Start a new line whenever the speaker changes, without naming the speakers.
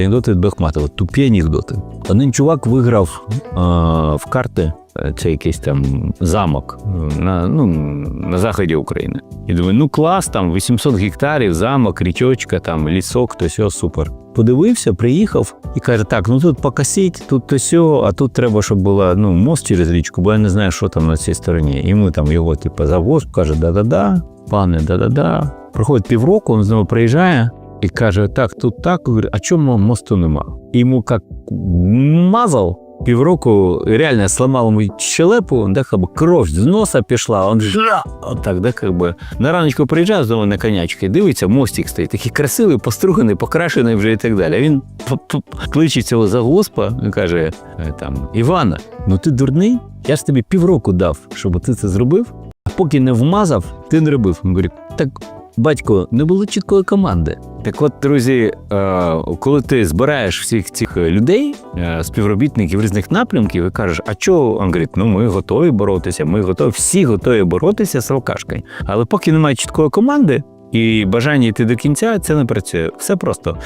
Анекдоти від Бехматова, тупі анекдоти. Один чувак виграв е, в карти. е, Це якийсь там замок е, на, ну, на заході України. І думаю, ну клас, там 800 гектарів, замок, річочка, там лісок, то сьо, супер. Подивився, приїхав і каже: так, ну тут покосіть, тут то сьо, а тут треба, щоб була ну, мост через річку, бо я не знаю, що там на цій стороні. І ми там його, типу, завоз, каже, да-да-да, пане, да-да-да. Проходить півроку, він знову приїжджає і каже: так, тут так, а чому мосту нема? І йому як мазав. Півроку реально сломав йому щелепу, да, как бы з носа пішла, он жа, отак, да, как бы. На раночку приїжджає знову на конячки, дивиться, мостик стоїть, такий красивий, поструганий, покрашений вже і так далі. А він кличе цього загоспа і каже: е, там, Івана, ну ти дурний? Я ж тобі півроку дав, щоб ти це зробив, а поки не вмазав, ти не робив. Він говорить, так батько, не було чіткої команди. Так от, друзі, е, коли ти збираєш всіх цих людей, е, співробітників різних напрямків, і кажеш, а чого? Він ну ми готові боротися, ми готові, всі готові боротися з алкашкою. Але поки немає чіткої команди і бажання йти до кінця, це не працює. Все просто.